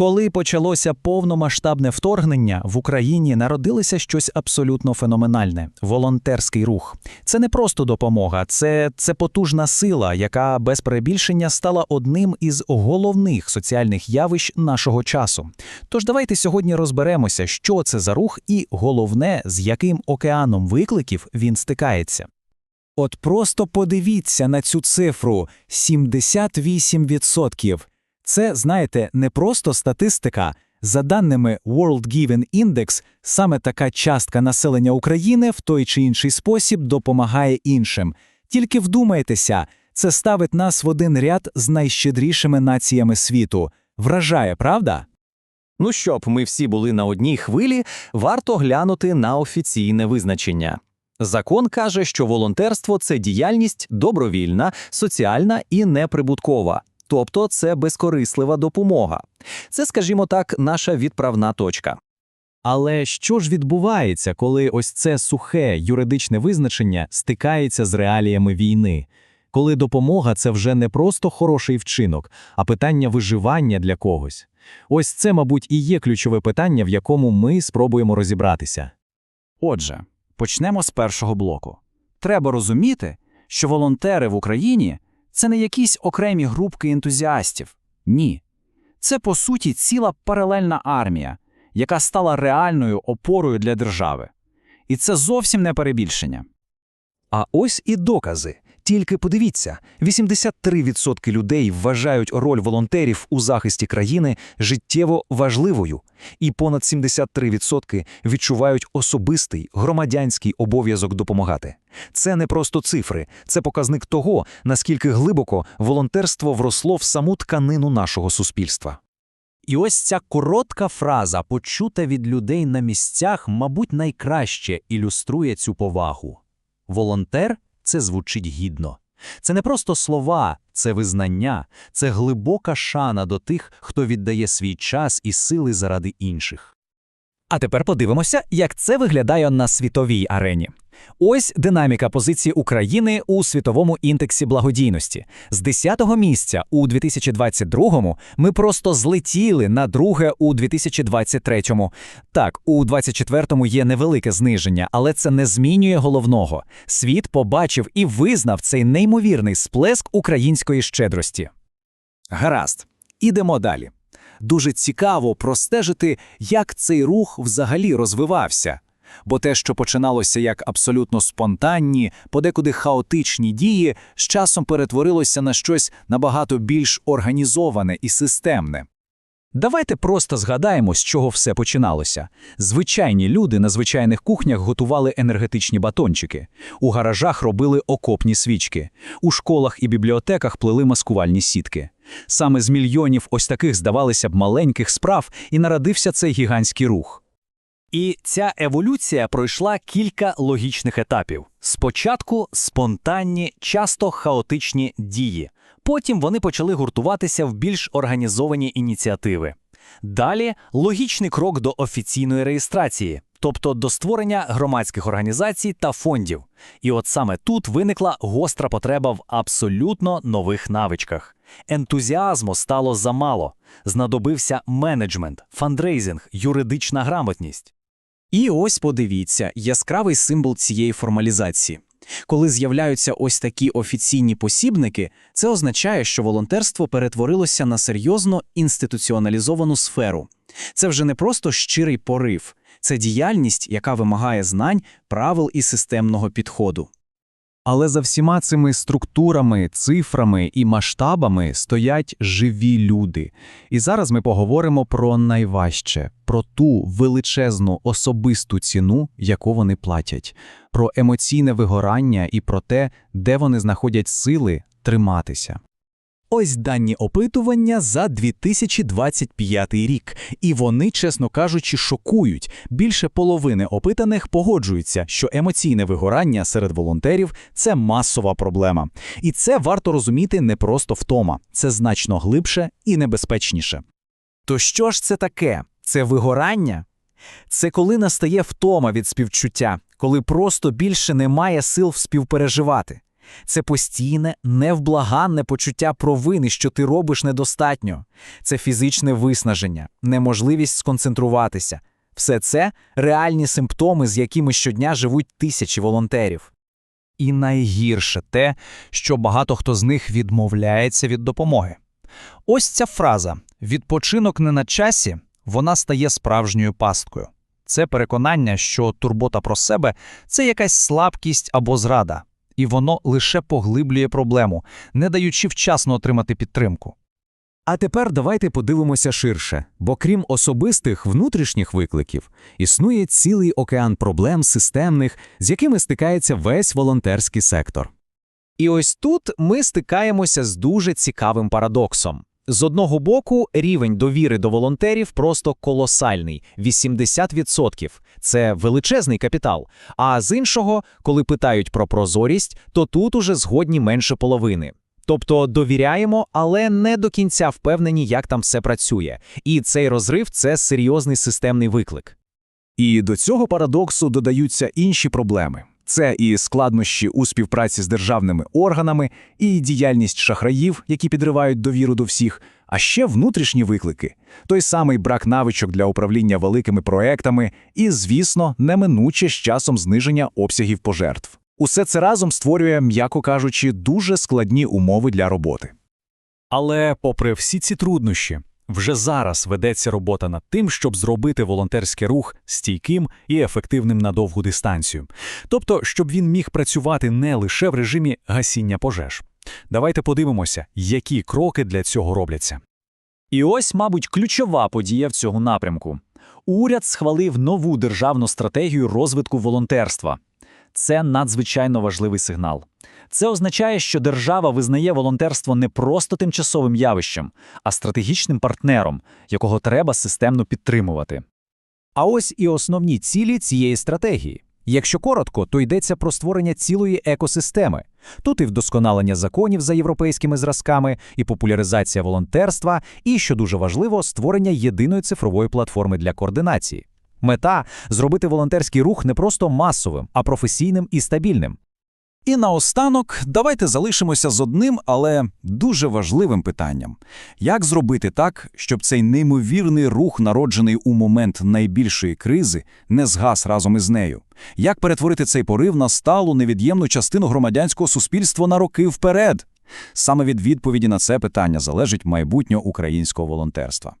Коли почалося повномасштабне вторгнення, в Україні народилося щось абсолютно феноменальне волонтерський рух. Це не просто допомога, це, це потужна сила, яка без перебільшення стала одним із головних соціальних явищ нашого часу. Тож давайте сьогодні розберемося, що це за рух, і головне, з яким океаном викликів він стикається. От просто подивіться на цю цифру 78%. Це, знаєте, не просто статистика. За даними World Given Index, саме така частка населення України в той чи інший спосіб допомагає іншим. Тільки вдумайтеся, це ставить нас в один ряд з найщедрішими націями світу. Вражає, правда? Ну, щоб ми всі були на одній хвилі, варто глянути на офіційне визначення. Закон каже, що волонтерство це діяльність добровільна, соціальна і неприбуткова. Тобто це безкорислива допомога. Це, скажімо так, наша відправна точка. Але що ж відбувається, коли ось це сухе юридичне визначення стикається з реаліями війни? Коли допомога це вже не просто хороший вчинок, а питання виживання для когось? Ось це, мабуть, і є ключове питання, в якому ми спробуємо розібратися. Отже, почнемо з першого блоку. Треба розуміти, що волонтери в Україні це не якісь окремі групки ентузіастів. Ні. Це, по суті, ціла паралельна армія, яка стала реальною опорою для держави. І це зовсім не перебільшення. А ось і докази. Тільки подивіться, 83% людей вважають роль волонтерів у захисті країни життєво важливою, і понад 73% відчувають особистий громадянський обов'язок допомагати. Це не просто цифри, це показник того, наскільки глибоко волонтерство вросло в саму тканину нашого суспільства. І ось ця коротка фраза, почута від людей на місцях, мабуть, найкраще ілюструє цю повагу. Волонтер це звучить гідно. Це не просто слова, це визнання, це глибока шана до тих, хто віддає свій час і сили заради інших. А тепер подивимося, як це виглядає на світовій арені. Ось динаміка позиції України у світовому індексі благодійності. З 10-го місця у 2022-му ми просто злетіли на друге у 2023-му. Так, у 24-му є невелике зниження, але це не змінює головного. Світ побачив і визнав цей неймовірний сплеск української щедрості. Гаразд, ідемо далі. Дуже цікаво простежити, як цей рух взагалі розвивався. Бо те, що починалося як абсолютно спонтанні, подекуди хаотичні дії, з часом перетворилося на щось набагато більш організоване і системне. Давайте просто згадаємо, з чого все починалося. Звичайні люди на звичайних кухнях готували енергетичні батончики, у гаражах робили окопні свічки, у школах і бібліотеках плели маскувальні сітки. Саме з мільйонів ось таких, здавалося б, маленьких справ і народився цей гігантський рух. І ця еволюція пройшла кілька логічних етапів. Спочатку спонтанні, часто хаотичні дії. Потім вони почали гуртуватися в більш організовані ініціативи. Далі логічний крок до офіційної реєстрації, тобто до створення громадських організацій та фондів. І от саме тут виникла гостра потреба в абсолютно нових навичках. Ентузіазму стало замало, знадобився менеджмент, фандрейзинг, юридична грамотність. І ось подивіться яскравий символ цієї формалізації. Коли з'являються ось такі офіційні посібники, це означає, що волонтерство перетворилося на серйозно інституціоналізовану сферу. Це вже не просто щирий порив, це діяльність, яка вимагає знань, правил і системного підходу. Але за всіма цими структурами, цифрами і масштабами стоять живі люди. І зараз ми поговоримо про найважче, про ту величезну особисту ціну, яку вони платять, про емоційне вигорання і про те, де вони знаходять сили триматися. Ось дані опитування за 2025 рік, і вони, чесно кажучи, шокують. Більше половини опитаних погоджуються, що емоційне вигорання серед волонтерів це масова проблема. І це варто розуміти не просто втома, це значно глибше і небезпечніше. То що ж це таке? Це вигорання? Це коли настає втома від співчуття, коли просто більше немає сил співпереживати. Це постійне, невблаганне почуття провини, що ти робиш недостатньо. Це фізичне виснаження, неможливість сконцентруватися. Все це реальні симптоми, з якими щодня живуть тисячі волонтерів. І найгірше те, що багато хто з них відмовляється від допомоги. Ось ця фраза «відпочинок не на часі» вона стає справжньою пасткою. Це переконання, що турбота про себе – це якась слабкість або зрада, і воно лише поглиблює проблему, не даючи вчасно отримати підтримку. А тепер давайте подивимося ширше, бо крім особистих внутрішніх викликів, існує цілий океан проблем системних, з якими стикається весь волонтерський сектор. І ось тут ми стикаємося з дуже цікавим парадоксом. З одного боку, рівень довіри до волонтерів просто колосальний 80%. Це величезний капітал. А з іншого, коли питають про прозорість, то тут уже згодні менше половини. Тобто довіряємо, але не до кінця впевнені, як там все працює. І цей розрив це серйозний системний виклик. І до цього парадоксу додаються інші проблеми. Це і складнощі у співпраці з державними органами, і діяльність шахраїв, які підривають довіру до всіх, а ще внутрішні виклики, той самий брак навичок для управління великими проектами і, звісно, неминуче з часом зниження обсягів пожертв. Усе це разом створює, м'яко кажучи, дуже складні умови для роботи. Але, попри всі ці труднощі, вже зараз ведеться робота над тим, щоб зробити волонтерський рух стійким і ефективним на довгу дистанцію. Тобто, щоб він міг працювати не лише в режимі гасіння пожеж. Давайте подивимося, які кроки для цього робляться. І ось, мабуть, ключова подія в цьому напрямку. Уряд схвалив нову державну стратегію розвитку волонтерства. Це надзвичайно важливий сигнал. Це означає, що держава визнає волонтерство не просто тимчасовим явищем, а стратегічним партнером, якого треба системно підтримувати. А ось і основні цілі цієї стратегії. Якщо коротко, то йдеться про створення цілої екосистеми. Тут і вдосконалення законів за європейськими зразками, і популяризація волонтерства, і, що дуже важливо, створення єдиної цифрової платформи для координації. Мета зробити волонтерський рух не просто масовим, а професійним і стабільним. І наостанок давайте залишимося з одним, але дуже важливим питанням: як зробити так, щоб цей неймовірний рух, народжений у момент найбільшої кризи, не згас разом із нею? Як перетворити цей порив на сталу невід'ємну частину громадянського суспільства на роки вперед? Саме від відповіді на це питання залежить майбутнє українського волонтерства.